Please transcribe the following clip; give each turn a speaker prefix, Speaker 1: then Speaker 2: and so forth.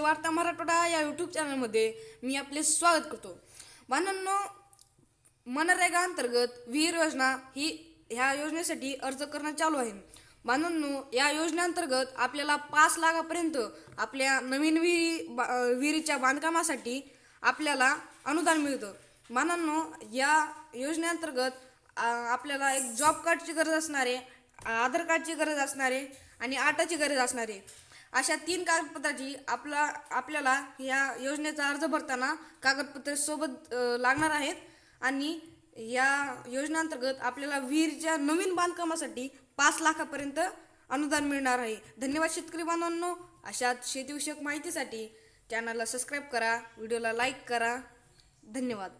Speaker 1: वार्ता मराठवाडा या यूट्यूब चॅनलमध्ये मी आपले स्वागत करतो. बांधवांनो मनरेगा अंतर्गत विहीर योजना ही ह्या योजनेसाठी अर्ज करणं चालू आहे. बांधवांनो या योजनेअंतर्गत आपल्याला पाच लाखापर्यंत आपल्या नवीन विहिरी बा- विहिरीच्या बांधकामासाठी आपल्याला अनुदान मिळतं. बांधवांनो या योजनेअंतर्गत आपल्याला एक जॉब कार्डची गरज असणारे आधार कार्डची गरज असणारे आणि आटाची गरज असणारे. अशा तीन कागदपत्राची आपला आपल्याला या योजनेचा अर्ज भरताना कागदपत्रे सोबत लागणार आहेत. आणि या योजनेअंतर्गत आपल्याला विहिरीच्या नवीन बांधकामासाठी पाच लाखापर्यंत अनुदान मिळणार आहे. धन्यवाद शेतकरी बांधवांनो. अशात शेतीविषयक माहितीसाठी चॅनलला सबस्क्राईब करा व्हिडिओला लाईक करा. धन्यवाद.